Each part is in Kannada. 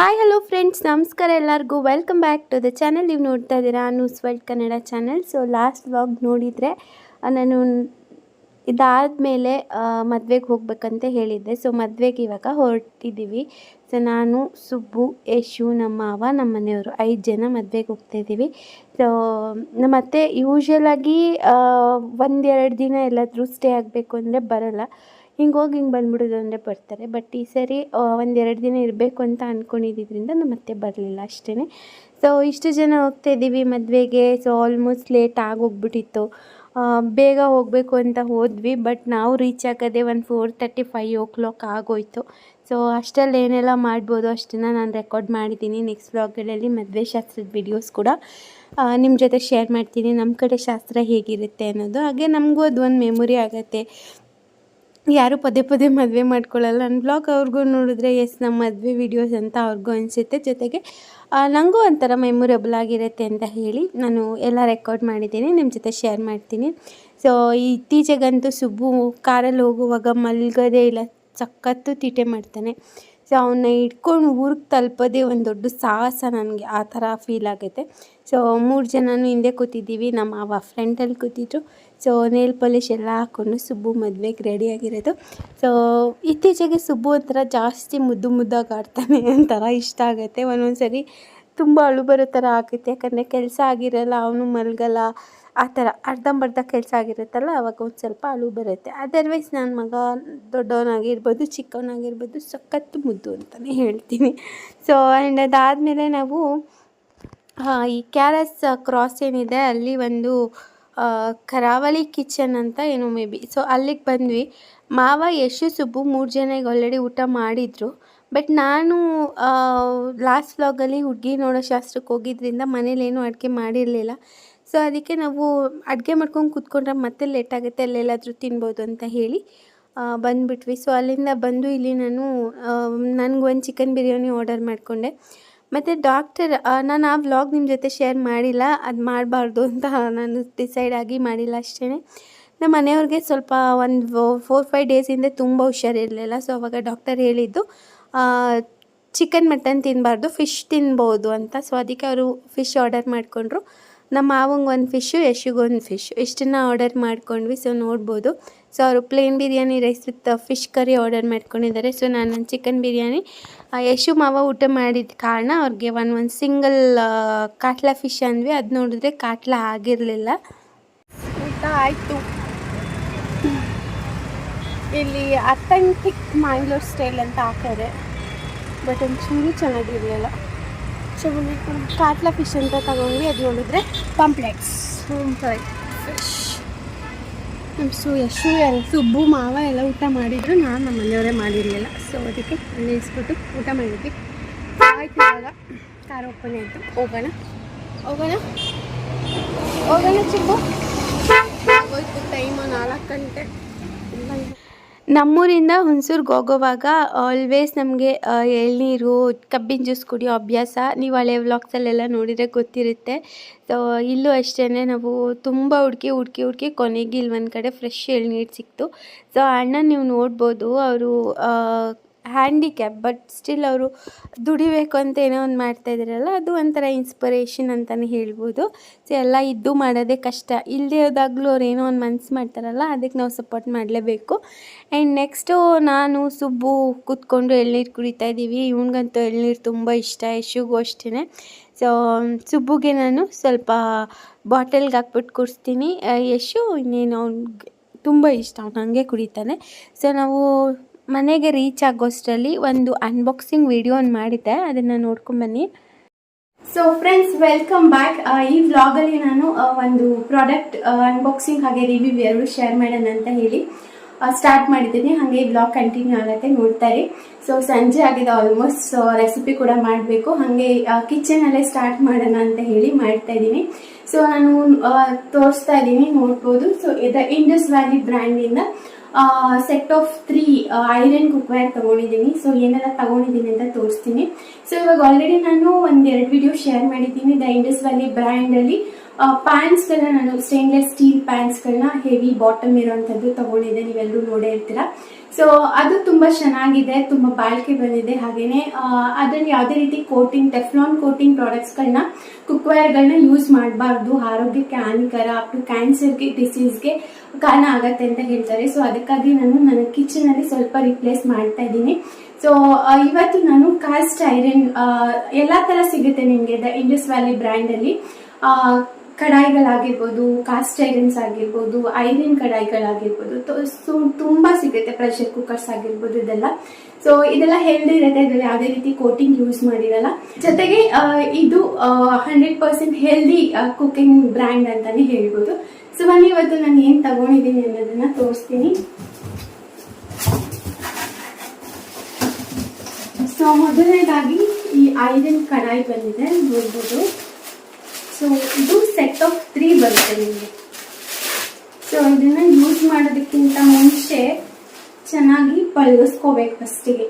ಹಾಯ್ ಹಲೋ ಫ್ರೆಂಡ್ಸ್ ನಮಸ್ಕಾರ ಎಲ್ಲರಿಗೂ. Welcome back to the channel ನೀವು ನೋಡ್ತಾ ಇದ್ದೀರಾ news world Kannada channel so last vlog ನೋಡಿದರೆ ನಾನು ನಾನು ಇದಾದಮೇಲೆ ಮದುವೆಗೆ ಹೋಗ್ಬೇಕಂತ ಹೇಳಿದ್ದೆ. ಸೊ ಮದುವೆಗೆ ಇವಾಗ ಹೊರಟಿದ್ದೀವಿ ಸೊ ನಾನು, ಸುಬ್ಬು, ಯಶು, ನಮ್ಮ ಮಾವ, ನಮ್ಮ ಮನೆಯವರು ಐದು ಜನ ಮದುವೆಗೆ ಹೋಗ್ತಾ ಇದ್ದೀವಿ. ಸೊ ಮತ್ತು ಯೂಶ್ವಲಾಗಿ ಒಂದೆರಡು ದಿನ ಎಲ್ಲಾದರೂ ಸ್ಟೇ ಆಗಬೇಕು ಅಂದರೆ ಬರಲ್ಲ. ಹಿಂಗೆ ಹೋಗಿ ಹಿಂಗೆ ಬಂದ್ಬಿಡೋದು ಅಂದರೆ ಬರ್ತಾರೆ. ಬಟ್ ಈ ಸರಿ ಒಂದೆರಡು ದಿನ ಇರಬೇಕು ಅಂತ ಅಂದ್ಕೊಂಡಿದ್ದರಿಂದ ನಾನು ಮತ್ತೆ ಬರಲಿಲ್ಲ ಅಷ್ಟೇ ಸೊ ಇಷ್ಟು ಜನ ಹೋಗ್ತಾ ಇದ್ದೀವಿ ಮದುವೆಗೆ. ಸೊ ಆಲ್ಮೋಸ್ಟ್ ಲೇಟ್ ಆಗೋಗ್ಬಿಟ್ಟಿತ್ತು. ಬೇಗ ಹೋಗಬೇಕು ಅಂತ ಹೋದ್ವಿ. ಬಟ್ ನಾವು ರೀಚ್ ಆಗೋದೇ ಒಂದು four thirty five o'clock ಆಗೋಯ್ತು. ಸೊ ಅಷ್ಟರಲ್ಲಿ ಏನೆಲ್ಲ ಮಾಡ್ಬೋದು ಅಷ್ಟನ್ನು ನಾನು ರೆಕಾರ್ಡ್ ಮಾಡಿದ್ದೀನಿ ನೆಕ್ಸ್ಟ್ ವ್ಲಾಗ್ಗಳಲ್ಲಿ ಮದುವೆ ಶಾಸ್ತ್ರದ ವಿಡಿಯೋಸ್ ಕೂಡ. ನಿಮ್ಮ ಜೊತೆ ಶೇರ್ ಮಾಡ್ತೀನಿ. ನಮ್ಮ ಕಡೆ ಶಾಸ್ತ್ರ ಹೇಗಿರುತ್ತೆ ಅನ್ನೋದು. ಹಾಗೆ ನಮಗೂ ಅದು ಒಂದು ಮೆಮೊರಿ ಆಗುತ್ತೆ. ಯಾರು ಪದೇ ಪದೇ ಮದುವೆ ಮಾಡ್ಕೊಳ್ಳಲ್ಲ. ನನ್ನ ಬ್ಲಾಗ್ ಅವ್ರಿಗೂ ನೋಡಿದ್ರೆ ಎಸ್ ನಮ್ಮ ಮದುವೆ ವೀಡಿಯೋಸ್ ಅಂತ ಅವ್ರಿಗೂ ಅನಿಸುತ್ತೆ. ಜೊತೆಗೆ ನನಗೂ ಒಂಥರ ಮೆಮೊರೇಬಲ್ ಆಗಿರುತ್ತೆ ಅಂತ ಹೇಳಿ ನಾನು ಎಲ್ಲ ರೆಕಾರ್ಡ್ ಮಾಡಿದ್ದೀನಿ. ನಿಮ್ಮ ಜೊತೆ ಶೇರ್ ಮಾಡ್ತೀನಿ. ಸೊ ಇತ್ತೀಚೆಗಂತೂ ಸುಬ್ಬು ಕಾರಲ್ಲಿ ಹೋಗುವಾಗ ಮಲ್ಗೋದೇ ಇಲ್ಲ. ಸಖತ್ತು ತೀಟೆ ಮಾಡ್ತಾನೆ. ಸೊ ಅವನ್ನ ಇಟ್ಕೊಂಡು ಊರಿಗೆ ತಲುಪೋದೇ ಒಂದು ದೊಡ್ಡ ಸಾಹಸ ನನಗೆ ಆ ಥರ ಫೀಲ್ ಆಗುತ್ತೆ. ಸೊ ಮೂರು ಜನನೂ ಹಿಂದೆ ಕೂತಿದ್ದೀವಿ. ನಮ್ಮ ಮಾವ ಫ್ರೆಂಡಲ್ಲಿ ಕೂತಿದ್ರು. ಸೊ ನೇಲ್ ಪಾಲಿಶ್ ಎಲ್ಲ ಹಾಕ್ಕೊಂಡು ಸುಬ್ಬು ಮದುವೆಗೆ ರೆಡಿಯಾಗಿರೋದು ಸೊ ಇತ್ತೀಚೆಗೆ ಸುಬ್ಬು ಒಂಥರ ಜಾಸ್ತಿ ಮುದ್ದು ಮುದ್ದಾಗಿ ಆಡ್ತಾನೆ ಒಂಥರ ಇಷ್ಟ ಆಗುತ್ತೆ. ಒಂದೊಂದು ಸರಿ ತುಂಬ ಅಳು ಬರೋ ಥರ ಆಗುತ್ತೆ. ಯಾಕಂದರೆ ಕೆಲಸ ಆಗಿರಲ್ಲ, ಅವನು ಮಲಗಲ್ಲ. ಆ ಥರ ಅರ್ಧಂಬರ್ಧ ಕೆಲಸ ಆಗಿರುತ್ತಲ್ಲ, ಅವಾಗ ಒಂದು ಸ್ವಲ್ಪ ಅಳು ಬರುತ್ತೆ. ಅದರ್ವೈಸ್ ನನ್ನ ಮಗ ದೊಡ್ಡವನಾಗಿರ್ಬೋದು, ಚಿಕ್ಕವನಾಗಿರ್ಬೋದು ಸಖತ್ತು ಮುದ್ದು ಅಂತಲೇ ಹೇಳ್ತೀನಿ. ಸೊ ಆ್ಯಂಡ್ ಅದಾದಮೇಲೆ ನಾವು ಈ ಕ್ಯಾರಸ್ ಕ್ರಾಸ್ ಏನಿದೆ, ಅಲ್ಲಿ ಒಂದು ಕರಾವಳಿ ಕಿಚನ್ ಅಂತ ಏನೋ ಮೇ ಬಿ. ಸೊ ಅಲ್ಲಿಗೆ ಬಂದ್ವಿ. ಮಾವ ಯಶು, ಸುಬ್ಬು ಮೂರು ಜನ ಈಗ ಆಲ್ರೆಡಿ ಊಟ ಮಾಡಿದರು. ಬಟ್ ನಾನು ಲಾಸ್ಟ್ ವ್ಲಾಗಲ್ಲಿ ಹುಡುಗಿ ನೋಡೋ ಶಾಸ್ತ್ರಕ್ಕೆ ಹೋಗಿದ್ರಿಂದ ಮನೇಲೇನು ಅಡುಗೆ ಮಾಡಿರಲಿಲ್ಲ. ಸೊ ಅದಕ್ಕೆ ನಾವು ಅಡುಗೆ ಮಾಡ್ಕೊಂಡು ಕೂತ್ಕೊಂಡ್ರೆ ಮತ್ತೆ ಲೇಟ್ ಆಗುತ್ತೆ, ಅಲ್ಲೆಲ್ಲಾದರೂ ತಿನ್ಬೋದು ಅಂತ ಹೇಳಿ ಬಂದುಬಿಟ್ವಿ ಬಂದ್ಬಿಟ್ವಿ. ಸೊ ಅಲ್ಲಿಂದ ಬಂದು ಇಲ್ಲಿ ನಾನು ನನಗೊಂದು ಚಿಕನ್ ಬಿರಿಯಾನಿ ಆರ್ಡರ್ ಮಾಡಿಕೊಂಡೆ. ಮತ್ತು ಡಾಕ್ಟರ್ ನಾನು ಆ ವ್ಲಾಗ್ ನಿಮ್ಮ ಜೊತೆ ಶೇರ್ ಮಾಡಿಲ್ಲ, ಅದು ಮಾಡಬಾರ್ದು ಅಂತ ನಾನು ಡಿಸೈಡ್ ಆಗಿ ಮಾಡಿಲ್ಲ ಅಷ್ಟೇ ನಮ್ಮ ಮನೆಯವ್ರಿಗೆ ಸ್ವಲ್ಪ ಒಂದು ಫೋರ್ ಫೈವ್ ಡೇಸಿಂದ ತುಂಬ ಹುಷಾರಿರಲಿಲ್ಲ ಸೊ ಅವಾಗ ಡಾಕ್ಟರ್ ಹೇಳಿದ್ದು ಚಿಕನ್ ಮಟನ್ ತಿನ್ನಬಾರ್ದು ಫಿಶ್ ತಿನ್ಬೋದು ಅಂತ. ಸೊ ಅದಕ್ಕೆ ಅವರು ಫಿಶ್ ಆರ್ಡರ್ ಮಾಡಿಕೊಂಡ್ರು. ನಮ್ಮ ಮಾವಂಗೆ ಒಂದು ಫಿಶ್ಶು ಒಂದು ಫಿಶ್ ಇಷ್ಟನ್ನು ಆರ್ಡರ್ ಮಾಡ್ಕೊಂಡ್ವಿ ಸೊ ನೋಡ್ಬೋದು. ಸೊ ಅವರು plain biryani rice with fish curry order ಮಾಡ್ಕೊಂಡಿದ್ದಾರೆ. ಸೊ ನಾನು ಚಿಕನ್ ಬಿರಿಯಾನಿ. ಯಶು ಮಾವ ಊಟ ಮಾಡಿದ ಕಾರಣ ಅವ್ರಿಗೆ ಒಂದು ಒಂದು ಸಿಂಗಲ್ ಕಾಟ್ಲಾ ಫಿಶ್ ಅಂದ್ವಿ. ಅದು ನೋಡಿದ್ರೆ ಕಾಟ್ಲಾ ಆಗಿರಲಿಲ್ಲ. ಊಟ ಆಯಿತು. ಇಲ್ಲಿ ಅಥೆಂಟಿಕ್ ಮ್ಯಾಂಗ್ಳೂರ್ ಸ್ಟೈಲ್ ಅಂತ ಹಾಕಿದೆ ಬಟ್ ಒಂಚೂರು ಚೆನ್ನಾಗಿರಲಿಲ್ಲ. ಸೊ ಕಾಟ್ಲಾ ಫಿಶ್ ಅಂತ ತಗೊಂಡ್ವಿ, ಅದು ನೋಡಿದ್ರೆ ಪಾಂಪ್ಲೆಟ್ಸ್ ಫಿಶ್ ನಮ್ಮ ಸು ಯಶು ಎಲ್ಲ ಸುಬ್ಬು, ಮಾವ ಎಲ್ಲ ಊಟ ಮಾಡಿದ್ರು. ನಾನು ನಮ್ಮ ಮನೆಯವರೇ ಮಾಡಿರಲಿಲ್ಲ. ಸೊ ಅದಕ್ಕೆ ಇಸ್ಬಿಟ್ಟು ಊಟ ಮಾಡಿದ್ವಿ. ಆಯ್ತು ಇವಾಗ ಕಾರ್ ಓಪನ್ ಆಯಿತು ಹೋಗೋಣ. ಹೋಗೋಣ? ಹೋಗೋಣ ಚಿಬ್ಬು ಹೋಯ್ತು ಟೈಮು ನಾಲ್ಕು ಗಂಟೆ. ನಮ್ಮೂರಿಂದ ಹುಣಸೂರ್ಗೆ ಹೋಗೋವಾಗ ಆಲ್ವೇಸ್ ನಮಗೆ ಎಳ್ನೀರು, ಕಬ್ಬಿನ ಜ್ಯೂಸ್ ಕುಡಿಯೋ ಅಭ್ಯಾಸ ನೀವು ಹಳೆ ವ್ಲಾಗ್ಸಲ್ಲೆಲ್ಲ ನೋಡಿದರೆ ಗೊತ್ತಿರುತ್ತೆ. ಸೊ ಇಲ್ಲೂ ಅಷ್ಟೇ ನಾವು ತುಂಬ ಹುಡುಕಿ ಹುಡುಕಿ ಹುಡುಕಿ ಕೊನೆಗೆ ಇಲ್ಲಿ ಒಂದು ಕಡೆ ಫ್ರೆಶ್ ಎಳ್ನೀರು ಸಿಕ್ತು. ಸೊ ಅಣ್ಣ ನೀವು ನೋಡ್ಬೋದು, ಅವರು ಹ್ಯಾಂಡಿಕ್ಯಾಪ್ ಬಟ್ ಸ್ಟಿಲ್ ಅವರು ದುಡಿಬೇಕು ಅಂತ ಏನೋ ಒಂದು ಮಾಡ್ತಾ ಇದ್ದಾರಲ್ಲ ಅದು ಒಂಥರ ಇನ್ಸ್ಪಿರೇಷನ್ ಅಂತಲೇ ಹೇಳ್ಬೋದು. ಸೊ ಎಲ್ಲ ಇದ್ದು ಮಾಡೋದೇ ಕಷ್ಟ. ಇಲ್ಲದೆ ಹೋದಾಗಲೂ ಅವ್ರು ಏನೋ ಒಂದು ಮನ್ಸು ಮಾಡ್ತಾರಲ್ಲ, ಅದಕ್ಕೆ ನಾವು ಸಪೋರ್ಟ್ ಮಾಡಲೇಬೇಕು. ಆ್ಯಂಡ್ ನೆಕ್ಸ್ಟು ನಾನು, ಸುಬ್ಬು ಕೂತ್ಕೊಂಡು ಎಳ್ನೀರು ಕುಡಿತಾ ಇದ್ದೀವಿ. ಇವನಿಗಂತೂ ಎಳ್ನೀರು ತುಂಬ ಇಷ್ಟ, ಯಶುಗೂ ಅಷ್ಟೇ ಸೊ ಸುಬ್ಬುಗೆ ನಾನು ಸ್ವಲ್ಪ ಬಾಟಲ್ಗೆ ಹಾಕ್ಬಿಟ್ಟು ಕುಡಿಸ್ತೀನಿ. ಯಶು ಇನ್ನೇನು ಅವ್ನಿಗೆ ತುಂಬ ಇಷ್ಟ, ಅವ್ನು ಹಂಗೆ ಕುಡಿತಾನೆ. ಸೊ ನಾವು ಮನೆಗೆ ರೀಚ್ ಆಗೋಷ್ಟರಲ್ಲಿ ಒಂದು ಅನ್ಬಾಕ್ಸಿಂಗ್ ವಿಡಿಯೋ ಮಾಡಿದ್ದೆ, ಅದನ್ನು ನೋಡ್ಕೊಂಬನ್ನಿ ಸೊ ಫ್ರೆಂಡ್ಸ್ ವೆಲ್ಕಮ್ ಬ್ಯಾಕ್ ಈ ವ್ಲಾಗಲ್ಲಿ ನಾನು ಒಂದು ಪ್ರಾಡಕ್ಟ್ ಅನ್ಬಾಕ್ಸಿಂಗ್ ಹಾಗೆ ರಿವ್ಯೂ ಎರಡು ಶೇರ್ ಮಾಡೋಣ ಅಂತ ಹೇಳಿ ಸ್ಟಾರ್ಟ್ ಮಾಡಿದ್ದೀನಿ. ಹಾಗೆ ಈ ಬ್ಲಾಗ್ ಕಂಟಿನ್ಯೂ ಆಗುತ್ತೆ ನೋಡ್ತಾರೆ ಸೊ ಸಂಜೆ ಆಗಿದೆ ಆಲ್ಮೋಸ್ಟ್ ಸೊ ರೆಸಿಪಿ ಕೂಡ ಮಾಡಬೇಕು. ಹಾಗೆ ಕಿಚನಲ್ಲೇ ಸ್ಟಾರ್ಟ್ ಮಾಡೋಣ ಅಂತ ಹೇಳಿ ಮಾಡ್ತಾ ಇದ್ದೀನಿ. ಸೊ ನಾನು ತೋರಿಸ್ತಾ ಇದ್ದೀನಿ, ನೋಡ್ಬೋದು. ಸೊ ಇದು Indus Valley ಬ್ರ್ಯಾಂಡಿಂದ set of three iron cookware ತಗೊಂಡಿದ್ದೀನಿ. ಸೊ ಏನೆಲ್ಲ ತಗೊಂಡಿದ್ದೀನಿ ಅಂತ ತೋರಿಸ್ತೀನಿ. ಸೊ ಇವಾಗ ಆಲ್ರೆಡಿ ನಾನು ಒಂದೆರಡು ವಿಡಿಯೋ ಶೇರ್ ಮಾಡಿದ್ದೀನಿ. ದ ಇಂಡಸ್ ವ್ಯಾಲಿ ಬ್ರ್ಯಾಂಡಲ್ಲಿ ಪ್ಯಾಂಟ್ಸ್ಗಳನ್ನ ನಾನು ಸ್ಟೇನ್ಲೆಸ್ ಸ್ಟೀಲ್ ಪ್ಯಾಂಟ್ಸ್ಗಳನ್ನ ಹೆವಿ ಬಾಟಮ್ ಇರೋವಂಥದ್ದು ತಗೊಂಡಿದ್ದೆ. ನೀವೆಲ್ಲರೂ ನೋಡೇ ಇರ್ತೀರಾ. ಸೊ ಅದು ತುಂಬ ಚೆನ್ನಾಗಿದೆ, ತುಂಬ ಬಾಳಿಕೆ ಬಂದಿದೆ ಹಾಗೆಯೇ ಅದರಲ್ಲಿ ಯಾವುದೇ ರೀತಿ ಕೋಟಿಂಗ್ ಟೆಫ್ಲಾನ್ ಕೋಟಿಂಗ್ ಪ್ರಾಡಕ್ಟ್ಸ್ಗಳನ್ನ ಕುಕ್ವೇರ್ಗಳನ್ನ ಯೂಸ್ ಮಾಡಬಾರ್ದು. ಆರೋಗ್ಯಕ್ಕೆ ಹಾನಿಕರ ಅಪ್ ಕ್ಯಾನ್ಸರ್ಗೆ ಡಿಸೀಸ್ಗೆ ಕಾರಣ ಆಗತ್ತೆ ಅಂತ ಹೇಳ್ತಾರೆ. ಸೊ ಅದಕ್ಕಾಗಿ ನಾನು ನನ್ನ ಕಿಚನಲ್ಲಿ ಸ್ವಲ್ಪ ರಿಪ್ಲೇಸ್ ಮಾಡ್ತಾ ಇದ್ದೀನಿ. ಸೊ ಇವತ್ತು ನಾನು ಕಾಸ್ಟ್ ಐರನ್ ಎಲ್ಲ ಥರ ಸಿಗುತ್ತೆ ನಿಮಗೆ ದ ಇಂಡಸ್ ವ್ಯಾಲಿ ಬ್ರ್ಯಾಂಡಲ್ಲಿ ಕಡಾಯಿಗಳಾಗಿರ್ಬೋದು ಕಾಸ್ಟ್ ಐರನ್ಸ್ ಆಗಿರ್ಬೋದು ಐರನ್ ಕಡಾಯಿಗಳಾಗಿರ್ಬೋದು ಸೊ, ತುಂಬಾ ಸಿಗುತ್ತೆ. ಪ್ರೆಷರ್ ಕುಕ್ಕರ್ಸ್ ಆಗಿರ್ಬೋದು ಇದೆಲ್ಲ. ಸೊ ಇದೆಲ್ಲ ಹೆಲ್ದಿ ಇರುತ್ತೆ. ಇದರಲ್ಲಿ ಯಾವುದೇ ರೀತಿ ಕೋಟಿಂಗ್ ಯೂಸ್ ಮಾಡಿರಲ್ಲ. ಜೊತೆಗೆ ಇದು hundred percent healthy cooking brand ಅಂತಾನೆ ಹೇಳ್ಬೋದು. ಸೊ ಬನ್ನಿ, ಇವತ್ತು ನಾನು ಏನ್ ತಗೊಂಡಿದ್ದೀನಿ ಅನ್ನೋದನ್ನ ತೋರಿಸ್ತೀನಿ. ಸೊ ಮೊದಲನೇದಾಗಿ ಈ ಐರನ್ ಕಡಾಯಿ ಬಂದಿದೆ ನೋಡ್ಬೋದು ಸೊ ಇದು ಸೆಟ್ ಆಫ್ ತ್ರೀ ಬರುತ್ತೆ ನಿಮಗೆ. ಸೊ ಇದನ್ನ ಯೂಸ್ ಮಾಡೋದಕ್ಕಿಂತ ಮುಂಚೆ ಚೆನ್ನಾಗಿ ಪಳಗಿಸ್ಕೋಬೇಕು ಫಸ್ಟಿಗೆ.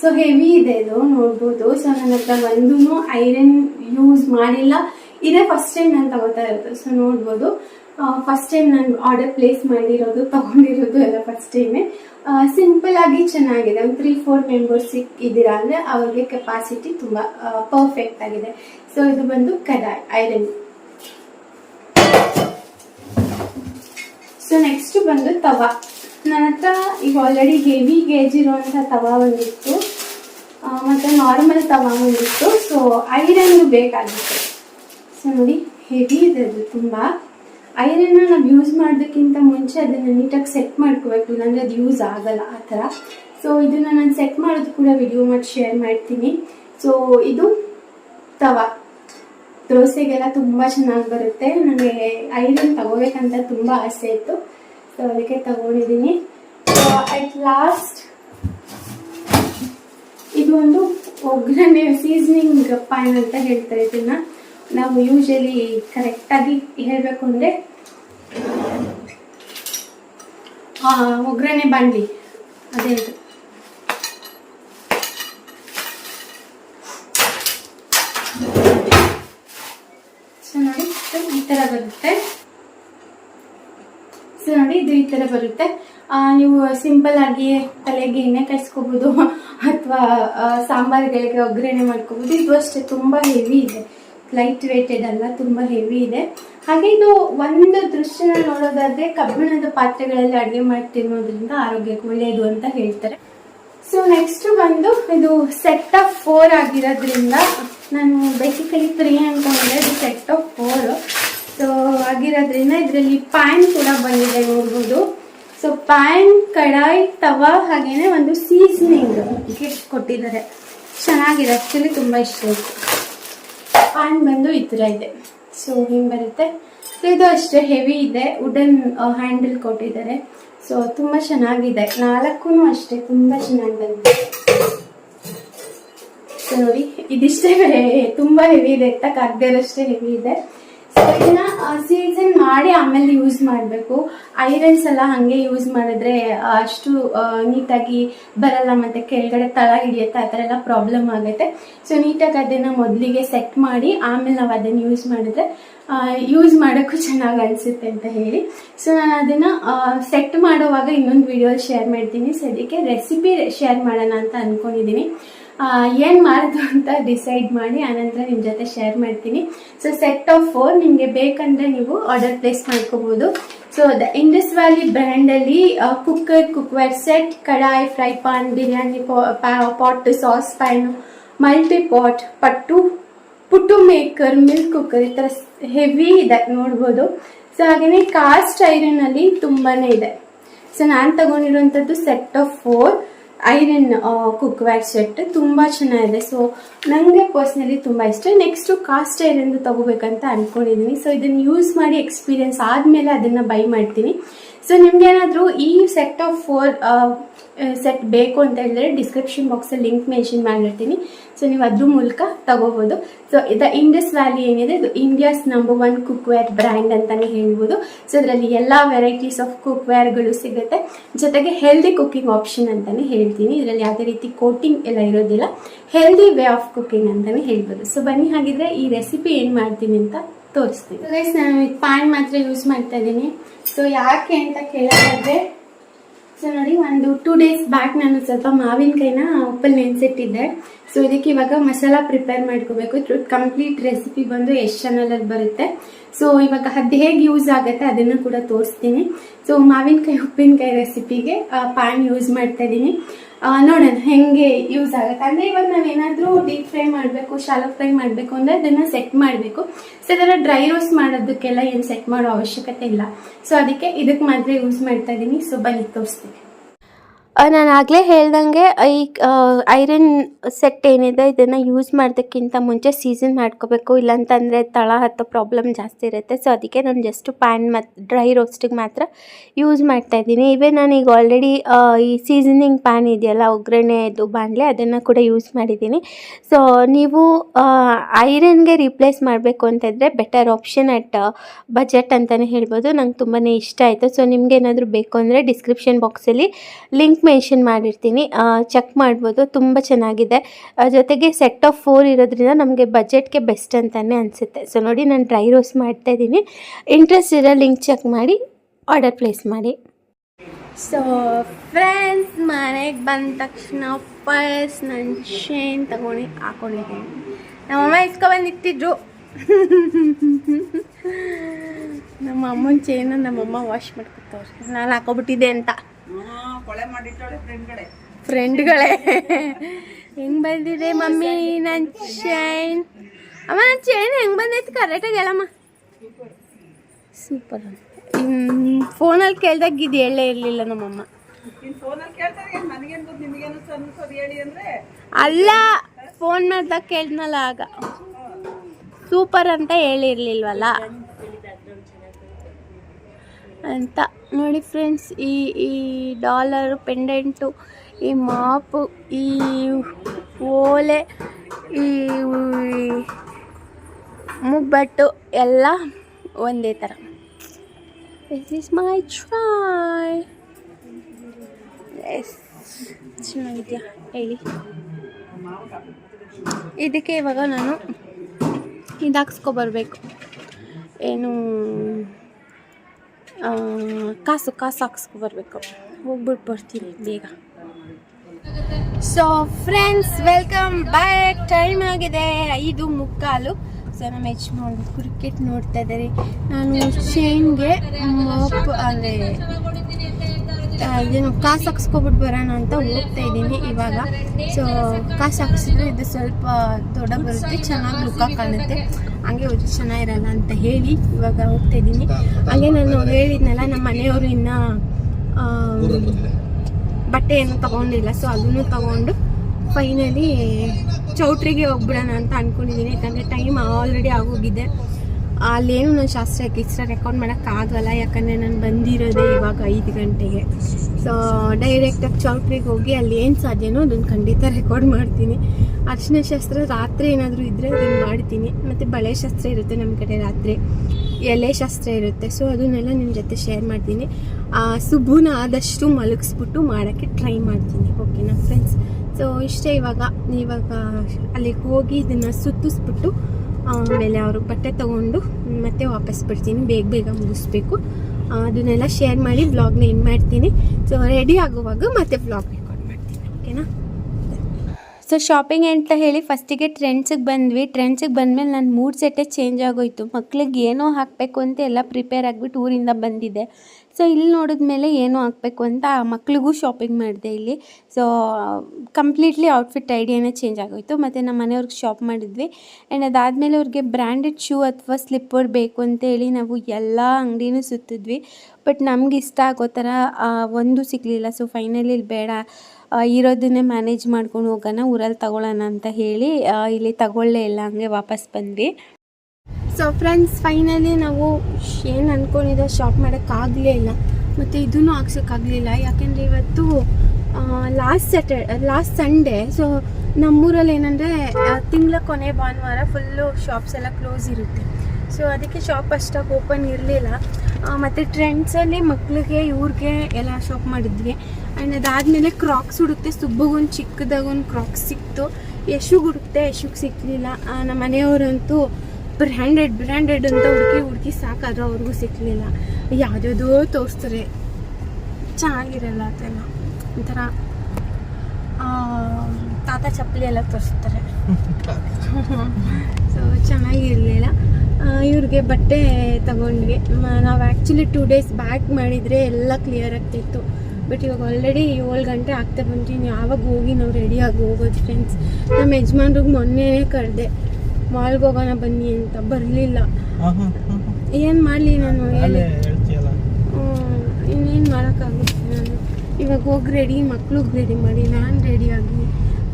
ಸೊ ಹೆವಿ ಇದೆ ಇದು, ನೋಡ್ಬೋದು. ಸೊ ನನ್ನ ಹತ್ರ ಒಂದೂ ಐರನ್ ಯೂಸ್ ಮಾಡಿಲ್ಲ. ಇದೇ ಫಸ್ಟ್ ಟೈಮ್ ನಾನು ತಗೋತಾ ಇರೋದು. ಸೊ ನೋಡ್ಬೋದು. ಫಸ್ಟ್ ಟೈಮ್ ನಾನು ಆರ್ಡರ್ ಪ್ಲೇಸ್ ಮಾಡಿರೋದು, ತಗೊಂಡಿರೋದು ಎಲ್ಲ ಫಸ್ಟ್ ಟೈಮೇ ಸಿಂಪಲ್ ಆಗಿ ಚೆನ್ನಾಗಿದೆ. ಒಂದು ತ್ರೀ ಫೋರ್ ಮೆಂಬರ್ಸ್ ಇದ್ದೀರಾ ಅಂದರೆ ಅವ್ರಿಗೆ ಕೆಪಾಸಿಟಿ ತುಂಬಾ ಪರ್ಫೆಕ್ಟ್ ಆಗಿದೆ. ಸೊ ಇದು ಬಂದು ಕಡಾಯ್, ಐರನ್. ಸೊ ನೆಕ್ಸ್ಟ್ ಬಂದು ತವಾ. ನನ್ನ ಹತ್ರ ಈಗ ಆಲ್ರೆಡಿ ಹೆವಿ ಗೇಜ್ ಇರುವಂಥ ತವಾ ಒಂದಿತ್ತು. ಮತ್ತೆ ನಾರ್ಮಲ್ ತವಾ ಒಂದಿತ್ತು. ಸೊ ಐರನ್ ಬೇಕಾಗಿತ್ತು. ಸೊ ನೋಡಿ ಹೆವಿ ಇದೆ ಅದು ತುಂಬ. ಐರನ್ನ ನಾವು ಯೂಸ್ ಮಾಡೋದಕ್ಕಿಂತ ಮುಂಚೆ ಅದನ್ನು ನೀಟಾಗಿ ಸೆಟ್ ಮಾಡ್ಕೋಬೇಕು. ಇಲ್ಲಾಂದ್ರೆ ಅದು ಯೂಸ್ ಆಗಲ್ಲ ಆ ಥರ. ಸೊ ಇದನ್ನ ನಾನು ಸೆಟ್ ಮಾಡೋದು ಕೂಡ ವಿಡಿಯೋ ಮಾಡಿ ಶೇರ್ ಮಾಡ್ತೀನಿ. ಸೊ ಇದು ತವಾ. ದೋಸೆಗೆಲ್ಲ ತುಂಬ ಚೆನ್ನಾಗಿ ಬರುತ್ತೆ. ನನಗೆ ಐರನ್ ತಗೋಬೇಕಂತ ತುಂಬ ಆಸೆ ಇತ್ತು. ಸೊ ಅದಕ್ಕೆ ತಗೊಂಡಿದ್ದೀನಿ. ಅಟ್ ಲಾಸ್ಟ್ ಇದು ಒಂದು ಒಗ್ಗರಣೆ ಸೀಸನಿಂಗ್ ಪ್ಯಾನ್ ಅಂತ ಹೇಳ್ತಾರೆ ಇದನ್ನ ನಾವು ಯೂಶಲಿ ಕರೆಕ್ಟಾಗಿ ಹೇಳಬೇಕು ಅಂದರೆ ಒಗ್ಗರಣೆ ಬಾಂಡ್ಲಿ. ಅದೇ ಸೊ ನೋಡಿ ಈ ಬರುತ್ತೆ. ನೋಡಿ, ಇದು ಈ ಥರ ಬರುತ್ತೆ. ನೀವು ಸಿಂಪಲ್ ಆಗಿ ತಲೆಗೆ ಎಣ್ಣೆ ಕಾಯಿಸ್ಕೋಬೋದು, ಅಥವಾ ಸಾಂಬಾರ್ಗಳಿಗೆ ಒಗ್ಗರಣೆ ಮಾಡ್ಕೋಬೋದು. ಇದು ಅಷ್ಟೇ, ತುಂಬ ಹೆವಿ ಇದೆ. ಲೈಟ್ ವೇಟೆಡ್ ಇದೆಲ್ಲ ತುಂಬ ಹೆವಿ ಇದೆ. ಹಾಗೆ ಇದು ಒಂದು ದೃಶ್ಯ ನೋಡೋದಾದ್ರೆ ಕಬ್ಬಿಣದ ಪಾತ್ರೆಗಳಲ್ಲಿ ಅಡುಗೆ ಮಾಡಿ ಆರೋಗ್ಯಕ್ಕೆ ಒಳ್ಳೆಯದು ಅಂತ ಹೇಳ್ತಾರೆ. ಸೊ ನೆಕ್ಸ್ಟ್ ಬಂದು ಇದು ಸೆಟ್ ಆಫ್ ಫೋರ್ ಆಗಿರೋದ್ರಿಂದ ನಾನು ಬೇಸಿಕಲಿ ತ್ರೀ ಅನ್ಕೊಂಡಿದ್ದೆ ಇದು ಸೆಟ್ ಆಫ್ ಫೋರ್ ಸೊ ಆಗಿರೋದ್ರಿಂದ ಇದರಲ್ಲಿ ಪ್ಯಾನ್ ಕೂಡ ಬಂದಿದೆ ನೋಡ್ಬೋದು. ಸೊ ಪ್ಯಾನ್ ಕಡಾಯಿ, ತವಾ ಹಾಗೇನೆ ಒಂದು ಸೀಸನಿಂಗ್ ಗಿಫ್ಟ್ ಕೊಟ್ಟಿದ್ದಾರೆ. ಚೆನ್ನಾಗಿದೆ ಆ್ಯಕ್ಚುಲಿ ತುಂಬ ಇಷ್ಟ ಆಯಿತು. ಪ್ಯಾನ್ ಬಂದು ಈ ಥರ ಇದೆ. ಸೊ ಹಿಂಗೆ ಬರುತ್ತೆ. ಸೊ ಇದು ಅಷ್ಟೇ ಹೆವಿ ಇದೆ. ವುಡನ್ ಹ್ಯಾಂಡಲ್ ಕೊಟ್ಟಿದ್ದಾರೆ. ಸೊ ತುಂಬ ಚೆನ್ನಾಗಿದೆ. ನಾಲ್ಕು ಅಷ್ಟೇ ತುಂಬ ಚೆನ್ನಾಗಿ ಬಂದಿದೆ. ಸೊ ನೋಡಿ, ಇದಿಷ್ಟೇ ತುಂಬ ಹೆವಿ ಇದೆ ಇರೋಷ್ಟೇ ಹೆವಿ ಇದೆ. ಸೊ ಇದನ್ನ ಮಾಡಿ ಆಮೇಲೆ ಯೂಸ್ ಮಾಡಬೇಕು. ಐರನ್ಸ್ ಎಲ್ಲ ಹಾಗೆ ಯೂಸ್ ಮಾಡಿದ್ರೆ ಅಷ್ಟು ನೀಟಾಗಿ ಬರಲ್ಲ ಮತ್ತೆ ಕೆಳಗಡೆ ತಳ ಹಿಡಿಯುತ್ತೆ, ಆ ಥರ ಎಲ್ಲ ಪ್ರಾಬ್ಲಮ್ ಆಗುತ್ತೆ. ಸೊ ನೀಟಾಗಿ ಅದನ್ನು ಮೊದಲಿಗೆ ಸೆಟ್ ಮಾಡಿ, ಆಮೇಲೆ ನಾವು ಅದನ್ನು ಯೂಸ್ ಮಾಡಿದ್ರೆ ಯೂಸ್ ಮಾಡೋಕ್ಕೂ ಚೆನ್ನಾಗಿ ಅನಿಸುತ್ತೆ ಅಂತ ಹೇಳಿ. ಸೊ ನಾನು ಅದನ್ನು ಸೆಟ್ ಮಾಡುವಾಗ ಇನ್ನೊಂದು ವಿಡಿಯೋ ಶೇರ್ ಮಾಡ್ತೀನಿ. ಅದಕ್ಕೆ ರೆಸಿಪಿ ಶೇರ್ ಮಾಡೋಣ ಅಂತ ಅಂದ್ಕೊಂಡಿದ್ದೀನಿ ಏನು ಮಾಡೋದು ಅಂತ ಡಿಸೈಡ್ ಮಾಡಿ ಆನಂತರ ನಿಮ್ಮ ಜೊತೆ ಶೇರ್ ಮಾಡ್ತೀನಿ. ಸೊ ಸೆಟ್ ಆಫ್ ಫೋರ್ ನಿಮಗೆ ಬೇಕಂದ್ರೆ ನೀವು ಆರ್ಡರ್ ಪ್ಲೇಸ್ ಮಾಡ್ಕೋಬೋದು. So the Indus Valley ಬ್ರ್ಯಾಂಡಲ್ಲಿ cooker cookware set kadai fry pan biryani pot sauce pan multi pot ಪಟ್ಟು ಪುಟ್ಟು ಮೇಕರ್ ಮಿಲ್ಕ್ ಕುಕ್ಕರ್ ಈ ಥರ ಹೆವಿ ಇದೆ, ನೋಡ್ಬೋದು. ಸೊ ಹಾಗೆಯೇ ಕಾಸ್ಟ್ ಐರನ್ ಅಲ್ಲಿ ತುಂಬಾನೇ ಇದೆ. ಸೊ ನಾನು ತಗೊಂಡಿರುವಂಥದ್ದು set of four iron cookware set ತುಂಬ ಚೆನ್ನಾಗಿದೆ. ಸೊ ನನಗೆ ಪರ್ಸ್ನಲಿ ತುಂಬ ಇಷ್ಟ. ನೆಕ್ಸ್ಟು ಕಾಸ್ಟ್ ಐರನ್ ತಗೋಬೇಕಂತ ಅಂದ್ಕೊಂಡಿದ್ದೀನಿ ಸೊ ಇದನ್ನು ಯೂಸ್ ಮಾಡಿ ಎಕ್ಸ್ಪೀರಿಯನ್ಸ್ ಆದಮೇಲೆ ಅದನ್ನು ಬೈ ಮಾಡ್ತೀನಿ. ಸೊ ನಿಮ್ಗೇನಾದರೂ ಈ ಸೆಟ್ ಆಫ್ ಫೋರ್ ಸೆಟ್ ಬೇಕು ಅಂತ ಹೇಳಿದ್ರೆ ಡಿಸ್ಕ್ರಿಪ್ಷನ್ ಬಾಕ್ಸಲ್ಲಿ ಲಿಂಕ್ ಮೆನ್ಷನ್ ಮಾಡಿರ್ತೀನಿ. ಸೊ ನೀವು ಅದ್ರ ಮೂಲಕ ತಗೋಬೋದು. ಸೊ ದ ಇಂಡಸ್ ವ್ಯಾಲಿ ಏನಿದೆ? ಇದು India's number one cookware brand ಅಂತಲೇ ಹೇಳ್ಬೋದು. ಸೊ ಇದರಲ್ಲಿ ಎಲ್ಲ ವೆರೈಟೀಸ್ ಆಫ್ ಕುಕ್ವೇರ್ಗಳು ಸಿಗುತ್ತೆ. ಜೊತೆಗೆ ಹೆಲ್ದಿ ಕುಕ್ಕಿಂಗ್ ಆಪ್ಷನ್ ಅಂತಲೇ ಹೇಳ್ತೀನಿ. ಇದರಲ್ಲಿ ಯಾವುದೇ ರೀತಿ ಕೋಟಿಂಗ್ ಎಲ್ಲ ಇರೋದಿಲ್ಲ. ಹೆಲ್ದಿ ವೇ ಆಫ್ ಕುಕ್ಕಿಂಗ್ ಅಂತಲೇ ಹೇಳ್ಬೋದು. ಸೊ ಬನ್ನಿ, ಹಾಗಿದ್ರೆ ಈ ರೆಸಿಪಿ ಏನು ಮಾಡ್ತೀನಿ ಅಂತ ತೋರಿಸ್ತೀನಿ ನಾನು ಪ್ಯಾನ್ ಮಾತ್ರ ಯೂಸ್ ಮಾಡ್ತಾ ಇದ್ದೀನಿ. ಸೊ ಯಾಕೆ ಅಂತ ಕೇಳೋದಾದ್ರೆ ಸೊ ನೋಡಿ, ಒಂದು ಟೂ ಡೇಸ್ ಬ್ಯಾಕ್ ನಾನು ಸ್ವಲ್ಪ ಮಾವಿನಕಾಯಿನ ಉಪ್ಪಲ್ಲಿ ನೆನೆಸಿಟ್ಟಿದ್ದೆ. ಸೊ ಇದಕ್ಕೆ ಇವಾಗ ಮಸಾಲ ಪ್ರಿಪೇರ್ ಮಾಡ್ಕೋಬೇಕು. ಕಂಪ್ಲೀಟ್ ರೆಸಿಪಿ ಬಂದು ಎಷ್ಟು ಚಾನಲಲ್ಲಿ ಬರುತ್ತೆ. ಸೊ ಇವಾಗ ಅದು ಹೇಗೆ ಯೂಸ್ ಆಗುತ್ತೆ ಅದನ್ನು ಕೂಡ ತೋರಿಸ್ತೀನಿ. ಸೊ ಮಾವಿನಕಾಯಿ ಉಪ್ಪಿನಕಾಯಿ ರೆಸಿಪಿಗೆ ಪ್ಯಾನ್ ಯೂಸ್ ಮಾಡ್ತಾ ಇದ್ದೀನಿ. ನೋಡೋಣ ಹೆಂಗೆ ಯೂಸ್ ಆಗುತ್ತೆ. ಅಂದರೆ ಇವಾಗ ನಾವೇನಾದರೂ ಡೀಪ್ ಫ್ರೈ ಮಾಡಬೇಕು ಶಾಲೋ ಫ್ರೈ ಮಾಡಬೇಕು ಅಂದರೆ ಅದನ್ನು ಸೆಟ್ ಮಾಡಬೇಕು. ಸೊ ಇದರ ಡ್ರೈ ರೋಸ್ಟ್ ಮಾಡೋದಕ್ಕೆಲ್ಲ ಏನು ಸೆಟ್ ಮಾಡೋ ಅವಶ್ಯಕತೆ ಇಲ್ಲ. ಸೊ ಅದಕ್ಕೆ ಇದಕ್ಕೆ ಮಾತ್ರ ಯೂಸ್ ಮಾಡ್ತಾ ಇದ್ದೀನಿ ಸೊ ಬನ್ನಿ, ತೋರಿಸ್ತೀನಿ. ನಾನು ಆಗಲೇ ಹೇಳ್ದಂಗೆ ಈ ಐರನ್ ಸೆಟ್ ಏನಿದೆ, ಇದನ್ನು ಯೂಸ್ ಮಾಡೋದಕ್ಕಿಂತ ಮುಂಚೆ ಸೀಸನ್ ಮಾಡ್ಕೋಬೇಕು. ಇಲ್ಲಾಂತಂದರೆ ತಳ ಹತ್ತೋ ಪ್ರಾಬ್ಲಮ್ ಜಾಸ್ತಿ ಇರುತ್ತೆ. ಸೊ ಅದಕ್ಕೆ ನಾನು ಜಸ್ಟ್ ಪ್ಯಾನ್ ಮತ್ತು ಡ್ರೈ ರೋಸ್ಟಿಗೆ ಮಾತ್ರ ಯೂಸ್ ಮಾಡ್ತಾ ಇದ್ದೀನಿ. ಇವೇ ಈಗ ಆಲ್ರೆಡಿ ಈ ಸೀಸನಿಂಗ್ ಪ್ಯಾನ್ ಇದೆಯಲ್ಲ ಒಗ್ಗರಣೆದು ಬಾಣಲೆ, ಅದನ್ನು ಕೂಡ ಯೂಸ್ ಮಾಡಿದ್ದೀನಿ. ಸೊ ನೀವು ಐರನ್ಗೆ ರಿಪ್ಲೇಸ್ ಮಾಡಬೇಕು ಅಂತಂದರೆ ಬೆಟರ್ ಆಪ್ಷನ್ ಅಟ್ ಬಜೆಟ್ ಅಂತಲೇ ಹೇಳ್ಬೋದು. ನಂಗೆ ತುಂಬಾ ಇಷ್ಟ ಆಯಿತು. ಸೊ ನಿಮ್ಗೆ ಏನಾದರೂ ಬೇಕು ಅಂದರೆ ಡಿಸ್ಕ್ರಿಪ್ಷನ್ ಬಾಕ್ಸಲ್ಲಿ ಲಿಂಕ್ ಮೆನ್ಷನ್ ಮಾಡಿರ್ತೀನಿ. ಚೆಕ್ ಮಾಡ್ಬೋದು. ತುಂಬ ಚೆನ್ನಾಗಿದೆ. ಜೊತೆಗೆ ಸೆಟ್ ಆಫ್ ಫೋರ್ ಇರೋದ್ರಿಂದ ನಮಗೆ ಬಜೆಟ್ಗೆ ಬೆಸ್ಟ್ ಅಂತಲೇ ಅನಿಸುತ್ತೆ. ಸೊ ನೋಡಿ ನಾನು ಡ್ರೈ ರೋಸ್ಟ್ ಮಾಡ್ತಾ ಇದ್ದೀನಿ. ಇಂಟ್ರೆಸ್ಟ್ ಇರೋ ಲಿಂಕ್ ಚೆಕ್ ಮಾಡಿ ಆರ್ಡರ್ ಪ್ಲೇಸ್ ಮಾಡಿ. ಸೊ ಫ್ರೆಂಡ್ಸ್ ಮನೆಗೆ ಬಂದ ತಕ್ಷಣ ಪರ್ಸ್ ನನ್ನ ಶೇನ್ ತಗೊಂಡು ಹಾಕೊಂಡಿದ್ದೀನಿ. ನಮ್ಮಮ್ಮ ಇಟ್ಕೊಬಂದಿಟ್ಟಿದ್ರು ನಮ್ಮ ಅಮ್ಮನ ಚೇನ ನಮ್ಮಮ್ಮ ವಾಶ್ ಮಾಡ್ಕೊತವ್ರೆ ನಾನು ಹಾಕೊಬಿಟ್ಟಿದ್ದೆ ಅಂತ. ಕೊಳೆ ಫ್ರೆಂಡ್ಗಳೇ. ಫ್ರೆಂಡ್ಗಳೇ. ಹೆಂಗ್ ಬಂದಿದೆ ಮಮ್ಮಿ? ನನ್ ಚೈನ್. ಅಮ್ಮ ನನ್ನ ಚೈನ್ ಹೆಂಗ್ ಬಂದೈತೆ? ಕರೆಕ್ಟಾಗಿ ಹೇಳಮ್ಮ. ಸೂಪರ್ ಫೋನಲ್ಲಿ ಕೇಳ್ದಾಗ ಇದು ಹೇಳೇ ಇರಲಿಲ್ಲ ನಮ್ಮಮ್ಮ. ಅಲ್ಲ ಫೋನ್ ಮಾಡ್ದಾಗ ಕೇಳ್ದಲ್ಲ ಆಗ. ಸೂಪರ್ ಅಂತ ಹೇಳಿರ್ಲಿಲ್ವಲ್ಲ? ಅಂತ. ನೋಡಿ ಫ್ರೆಂಡ್ಸ್ ಈ ಈ ಡಾಲರು ಪೆಂಡೆಂಟು ಈ ಮಾಪು ಈ ಓಲೆ, ಈ ಮುಬ್ಬಟ್ಟು ಎಲ್ಲ ಒಂದೇ ಥರ this is my try yes ಚೆನ್ನಾಗಿದೆಯಾ ಹೇಳಿ. ಇದಕ್ಕೆ ಇವಾಗ ನಾನು ಇದು ಹಾಕ್ಸ್ಕೊಬರ್ಬೇಕು ಏನು ಕಾಸು ಕಾಸು ಹಾಕ್ಸ್ಕೊಬರ್ಬೇಕು ಹೋಗ್ಬಿಟ್ಟು ಬರ್ತೀನಿ ಬೇಗ. So friends welcome back time ಆಗಿದೆ. ಐದು ಮುಕ್ಕಾಲು. ಸೊ ನಮ್ಮ ಯಜಮಾನ್ರು ಕ್ರಿಕೆಟ್ ನೋಡ್ತಾ ಇದ್ದಾರೆ ನಾನು ಮಾಪ್ ಅಂದರೆ ಏನು ಕಾಸು ಹಾಕ್ಸ್ಕೊಬಿಟ್ಟು ಬರೋಣ ಅಂತ ಹೋಗ್ತಾ ಇದ್ದೀನಿ ಇವಾಗ. ಸೊ ಕಾಸು ಹಾಕ್ಸಿದ್ರೆ ಇದು ಸ್ವಲ್ಪ ದೊಡ್ಡ ಬರುತ್ತೆ, ಚೆನ್ನಾಗಿ ಲುಕ್ಕ ಕಾಣುತ್ತೆ. ಹಂಗೆ ಹೋದ್ರೆ ಚೆನ್ನಾಗಿರಲ್ಲ ಅಂತ ಹೇಳಿ ಇವಾಗ ಹೋಗ್ತಾ ಇದ್ದೀನಿ. ಹಾಗೆ ನಾನು ಹೇಳಿದ್ನಲ್ಲ ನಮ್ಮ ಮನೆಯವರು ಇನ್ನ ಬಟ್ಟೆ ಏನು ತಗೊಂಡಿಲ್ಲ. ಸೊ ಅದನ್ನು ತಗೊಂಡು ಫೈನಲಿ ಚೌಟ್ರಿಗೆ ಹೋಗ್ಬಿಡೋಣ ಅಂತ ಅನ್ಕೊಂಡಿದ್ದೀನಿ. ಯಾಕಂದರೆ ಟೈಮ್ ಆಲ್ರೆಡಿ ಆಗೋಗಿದೆ. ಅಲ್ಲೇನು ನಾನು ಶಾಸ್ತ್ರ ಎಕ್ಸ್ಟ್ರಾ ರೆಕಾರ್ಡ್ ಮಾಡೋಕ್ಕಾಗಲ್ಲ ಯಾಕಂದರೆ ನಾನು ಬಂದಿರೋದೇ ಇವಾಗ ಐದು ಗಂಟೆಗೆ. ಸೊ ಡೈರೆಕ್ಟಾಗಿ ಚೌಟ್ರಿಗೆ ಹೋಗಿ ಅಲ್ಲಿ ಏನು ಸಾಧ್ಯನೋ ಅದನ್ನು ಖಂಡಿತ ರೆಕಾರ್ಡ್ ಮಾಡ್ತೀನಿ. ಅರ್ಶಿನ ಶಾಸ್ತ್ರ ರಾತ್ರಿ ಏನಾದರೂ ಇದ್ದರೆ ಅದನ್ನು ಮಾಡ್ತೀನಿ. ಮತ್ತು ಬಳೆ ಶಾಸ್ತ್ರ ಇರುತ್ತೆ ನಮ್ಮ ಕಡೆ ರಾತ್ರಿ. ಎಲೆ ಶಾಸ್ತ್ರ ಇರುತ್ತೆ. ಸೊ ಅದನ್ನೆಲ್ಲ ನಿಮ್ಮ ಜೊತೆ ಶೇರ್ ಮಾಡ್ತೀನಿ. ಆ, ಸುಬ್ಬುನ ಆದಷ್ಟು ಮಲಗಿಸ್ಬಿಟ್ಟು ಮಾಡೋಕ್ಕೆ ಟ್ರೈ ಮಾಡ್ತೀನಿ. ಓಕೆನಾ ಫ್ರೆಂಡ್ಸ್ ಸೊ ಇಷ್ಟೇ ಇವಾಗ. ಇವಾಗ ಅಲ್ಲಿಗೆ ಹೋಗಿ ಇದನ್ನು ಸುತ್ತಿಸ್ಬಿಟ್ಟು ಆಮೇಲೆ ಅವರು ಬಟ್ಟೆ ತೊಗೊಂಡು ಮತ್ತೆ ವಾಪಸ್ ಬಿಡ್ತೀನಿ. ಬೇಗ ಬೇಗ ಮುಗಿಸ್ಬೇಕು. ಅದನ್ನೆಲ್ಲ ಶೇರ್ ಮಾಡಿ ಬ್ಲಾಗ್ನ ಏನು ಮಾಡ್ತೀನಿ. ಸೊ ರೆಡಿ ಆಗುವಾಗ ಮತ್ತೆ ಬ್ಲಾಗ್ ರೆಕಾರ್ಡ್ ಮಾಡ್ತೀನಿ. ಓಕೆನಾ ಸೊ ಶಾಪಿಂಗ್ ಅಂತ ಹೇಳಿ ಫಸ್ಟಿಗೆ ಟ್ರೆಂಡ್ಸಿಗೆ ಬಂದ್ವಿ. ಟ್ರೆಂಡ್ಸಿಗೆ ಬಂದಮೇಲೆ ನನ್ನ ಮೂಡ್ ಸೆಟ್ಟೇ ಚೇಂಜ್ ಆಗೋಯ್ತು. ಮಕ್ಳಿಗೆ ಏನೋ ಹಾಕಬೇಕು ಅಂತ ಎಲ್ಲ ಪ್ರಿಪೇರ್ ಆಗಿಬಿಟ್ಟು ಊರಿಂದ ಬಂದಿದ್ದೆ ಸೊ ಇಲ್ಲಿ ನೋಡಿದ ಮೇಲೆ ಏನೋ ಹಾಕಬೇಕು ಅಂತ ಆ ಮಕ್ಳಿಗೂ ಶಾಪಿಂಗ್ ಮಾಡಿದೆ ಇಲ್ಲಿ. ಸೊ ಕಂಪ್ಲೀಟ್ಲಿ ಔಟ್ಫಿಟ್ ಐಡಿಯಾನೇ ಚೇಂಜ್ ಆಗೋಯ್ತು. ಮತ್ತು ನಮ್ಮ ಮನೆಯವ್ರಿಗೆ ಶಾಪ್ ಮಾಡಿದ್ವಿ. ಆ್ಯಂಡ್ ಅದಾದಮೇಲೆ ಅವ್ರಿಗೆ ಬ್ರ್ಯಾಂಡೆಡ್ ಶೂ ಅಥವಾ ಸ್ಲಿಪ್ಪರ್ ಬೇಕು ಅಂತೇಳಿ ನಾವು ಎಲ್ಲ ಅಂಗಡಿನೂ ಸುತ್ತಿದ್ವಿ. ಬಟ್ ನಮ್ಗೆ ಇಷ್ಟ ಆಗೋ ಥರ ಒಂದು ಸಿಗಲಿಲ್ಲ. ಸೊ ಫೈನಲಿ ಇಲ್ಲಿ ಬೇಡ. ಇರೋದನ್ನೇ ಮ್ಯಾನೇಜ್ ಮಾಡ್ಕೊಂಡು ಹೋಗೋಣ, ಊರಲ್ಲಿ ತಗೊಳ್ಳೋಣ ಅಂತ ಹೇಳಿ ಇಲ್ಲಿ ತಗೊಳ್ಳೇ ಇಲ್ಲ, ಹಂಗೆ ವಾಪಸ್ ಬಂದ್ವಿ. ಸೊ ಫ್ರೆಂಡ್ಸ್ ಫೈನಲಿ ನಾವು ಏನು ಅಂದ್ಕೊಂಡಿದ್ದೆ ಶಾಪ್ ಮಾಡೋಕ್ಕಾಗಲೇ ಇಲ್ಲ. ಮತ್ತು ಇದನ್ನು ಹಾಕ್ಸೋಕ್ಕಾಗಲಿಲ್ಲ ಯಾಕೆಂದರೆ ಇವತ್ತು last Saturday last Sunday so ನಮ್ಮೂರಲ್ಲಿ ಏನಂದರೆ ತಿಂಗಳ ಕೊನೆ ಭಾನುವಾರ ಫುಲ್ಲು ಶಾಪ್ಸ್ ಎಲ್ಲ ಕ್ಲೋಸ್ ಇರುತ್ತೆ. ಸೊ ಅದಕ್ಕೆ ಶಾಪ್ ಅಷ್ಟಾಗಿ ಓಪನ್ ಇರಲಿಲ್ಲ. ಮತ್ತು ಟ್ರೆಂಡ್ಸಲ್ಲಿ ಮಕ್ಳಿಗೆ ಇವ್ರಿಗೆ ಎಲ್ಲ ಶಾಪ್ ಮಾಡಿದ್ವಿ. ಆ್ಯಂಡ್ ಅದಾದಮೇಲೆ ಕ್ರಾಕ್ಸ್ ಹುಡುಕ್ತೆ ಸುಬ್ಬಗೊಂದು ಚಿಕ್ಕದಾಗೊಂದು ಕ್ರಾಕ್ಸ್ ಸಿಕ್ತು. ಯಶುಗೆ ಹುಡುಕ್ತೆ ಯಶುಗೆ ಸಿಕ್ಕಲಿಲ್ಲ ನಮ್ಮ ಮನೆಯವರಂತೂ ಬ್ರ್ಯಾಂಡೆಡ್ ಬ್ರ್ಯಾಂಡೆಡ್ ಅಂತ ಹುಡುಕಿ ಹುಡುಕಿ ಸಾಕಾದ್ರೂ ಅವ್ರಿಗೂ ಸಿಕ್ಕಲಿಲ್ಲ ಯಾವುದ್ಯಾವುದೋ ತೋರಿಸ್ತಾರೆ. ಚೆನ್ನಾಗಿರಲ್ಲ ಅದೆಲ್ಲ. ಒಂಥರ ತಾತ ಚಪ್ಪಲಿ ಎಲ್ಲ ತೋರಿಸ್ತಾರೆ. ಸೊ ಚೆನ್ನಾಗಿರಲಿಲ್ಲ. ಇವ್ರಿಗೆ ಬಟ್ಟೆ ತಗೊಂಡ್ವಿ. ನಾವು ಆ್ಯಕ್ಚುಲಿ ಟೂ ಡೇಸ್ ಬ್ಯಾಕ್ ಮಾಡಿದರೆ ಎಲ್ಲ ಕ್ಲಿಯರ್ ಆಗ್ತಿತ್ತು. ಬಟ್ ಇವಾಗ ಆಲ್ರೆಡಿ ಏಳು ಗಂಟೆ ಆಗ್ತಾ ಬಂತು. ಇನ್ನು ಯಾವಾಗ ಹೋಗಿ ನಾವು ರೆಡಿಯಾಗಿ ಹೋಗೋದು ಫ್ರೆಂಡ್ಸ್ ನಮ್ಮ ಯಜಮಾನ್ರಿಗೆ ಮೊನ್ನೆನೇ ಕರೆದೆ ಮಾಲ್ಗೆ ಹೋಗೋಣ ಬನ್ನಿ ಅಂತ ಬರಲಿಲ್ಲ. ಏನು ಮಾಡಲಿ ನಾನು? ಹೇಳಿ ಇನ್ನೇನು ಮಾಡೋಕ್ಕಾಗುತ್ತೆ ನಾನು? ಇವಾಗ ಹೋಗಿ ರೆಡಿ ಮಕ್ಳಿಗೆ ರೆಡಿ ಮಾಡಿ ನಾನು ರೆಡಿಯಾಗಿ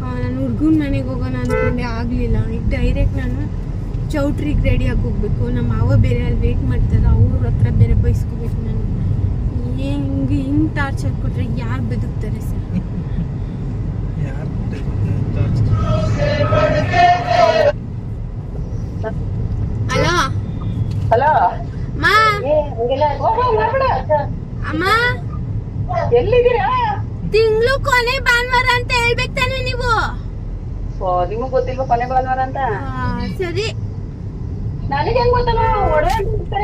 ನಾನು ಹುಡ್ಗನ ಮನೆಗೆ ಹೋಗೋಣ ಅಂದ್ಕೊಂಡೆ ಆಗಲಿಲ್ಲ. ಈಗ ಡೈರೆಕ್ಟ್ ನಾನು ಚೌಟ್ರಿಗೆ ರೆಡಿಯಾಗಿ ಹೋಗ್ಬೇಕು. ನಮ್ಮ ಮಾವ ಬೇರೆ ಅಲ್ಲಿ ವೇಟ್ ಮಾಡ್ತಾರೆ ಅವ್ರ ಹತ್ರ ಬೇರೆ ಬೈಸ್ಕೋಬೇಕು ನಾನು. ಹೆಂಗೆ ಹಿಂಗೆ ಟಾರ್ಚರ್ ಕೊಟ್ರೆ ಯಾರು ಬದುಕ್ತಾರೆ ಸರ್? Hello hello hello? ಮಾ ಅಮ್ಮ? ಎಲ್ಲಿದ್ದೀರಾ? ತಿಂಗಳು ಕೊನೆ ಭಾನುವಾರ ಅಂತ ಹೇಳ್ಬೇಕು ತಾನೆ ನೀವು? ನಿಮಗ್ ಗೊತ್ತಿಲ್ವಾ ಕೊನೆ ಭಾನುವಾರ ಅಂತ? ಹಾ ಸರಿ. ನನಗೆ ಹೆಂಗ್ ಗೊತ್ತಲ್ಲ ಒಡವೆ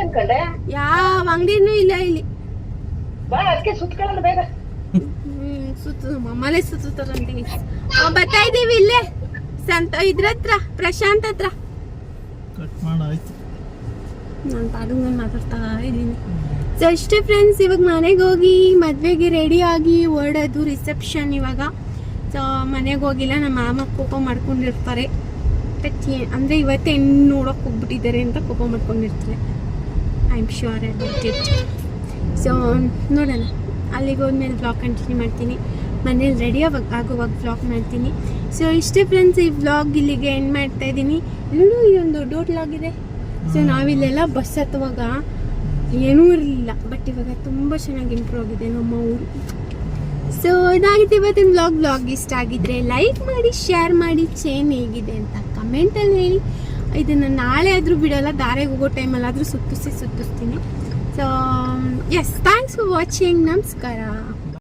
ಅನ್ಕಂಡೆ. ಯಾವ ಅಂಗಡಿನೂ ಇಲ್ಲ ಇಲ್ಲಿ. ಬಾ ಅದಕ್ಕೆ ಸುತ್ಕೊಳ್ಳೋಣ ಬೇಗ. ಹ್ಮ್, ಸುತ್ತು ಮಮ್ಮಲೆ ಸುತ್ತಾರಂತೆ ಬರ್ತಾ ಇದೀವಿ ಇಲ್ಲೇ. ಸಂತ ಇದ್ರ ಹತ್ರ ಪ್ರಶಾಂತ್ ಹತ್ರ. ಕಟ್ ಮಾಡಾಯ್ತು ನಾನು ಪಾಡು ನಾನು ಮಾತಾಡ್ತಾ ಇದ್ದೀನಿ. ಸೊ ಅಷ್ಟೇ ಫ್ರೆಂಡ್ಸ್ ಇವಾಗ ಮನೆಗೆ ಹೋಗಿ ಮದ್ವೆಗೆ ರೆಡಿ ಆಗಿ ಹೊರಡೋದು ರಿಸೆಪ್ಷನ್ ಇವಾಗ. ಸೊ ಮನೆಗೆ ಹೋಗಿಲ್ಲ ನಮ್ಮ ಮಾಮ ಕೋಪ ಮಾಡ್ಕೊಂಡಿರ್ತಾರೆ. ಬಟ್ ಅಂದರೆ ಇವತ್ತು ಹೆಣ್ಣು ನೋಡೋಕೆ ಹೋಗ್ಬಿಟ್ಟಿದ್ದಾರೆ ಅಂತ ಕೋಪ ಮಾಡ್ಕೊಂಡಿರ್ತಾರೆ. I am sure about it so ನೋಡೋಣ. ಅಲ್ಲಿಗೆ ಹೋದ್ಮೇಲೆ ಬ್ಲಾಗ್ ಕಂಟಿನ್ಯೂ ಮಾಡ್ತೀನಿ. ಮನೇಲಿ ರೆಡಿ ಆವಾಗ, ಆಗುವಾಗ ಬ್ಲಾಗ್ ಮಾಡ್ತೀನಿ. ಸೊ ಇಷ್ಟೇ ಫ್ರೆಂಡ್ಸ್ ಈ ಬ್ಲಾಗ್ ಇಲ್ಲಿಗೆ ಎಂಡ್ ಮಾಡ್ತಾ ಇದ್ದೀನಿ. ಇಲ್ಲೂ ಇದೊಂದು ದೊಡ್ಡ ಹೋಟ್ಲ್ ಇದೆ. ಸೊ ನಾವಿಲ್ಲೆಲ್ಲ ಬಸ್ ಹತ್ತುವಾಗ ಏನೂ ಇರಲಿಲ್ಲ. ಬಟ್ ಇವಾಗ ತುಂಬ ಚೆನ್ನಾಗಿ ಇಂಪ್ರೂವ್ ಆಗಿದೆ ನಮ್ಮ ಊರು. ಸೊ ಇದಾಗಿತ್ತು ಇವತ್ತಿನ ಬ್ಲಾಗ್ ಬ್ಲಾಗ್ ಇಷ್ಟ ಆಗಿದ್ರೆ ಲೈಕ್ ಮಾಡಿ ಶೇರ್ ಮಾಡಿ ಚೇನ್ ಹೇಗಿದೆ ಅಂತ ಕಮೆಂಟಲ್ಲಿ ಹೇಳಿ. ಇದನ್ನು ನಾಳೆ ಆದರೂ ಬಿಡೋಲ್ಲ, ದಾರೆಗೆ ಹೋಗೋ ಟೈಮಲ್ಲಾದರೂ ಸುತ್ತಿಸಿ, ಸುತ್ತಿಸ್ತೀನಿ. So yes thanks for watching ನಮಸ್ಕಾರ.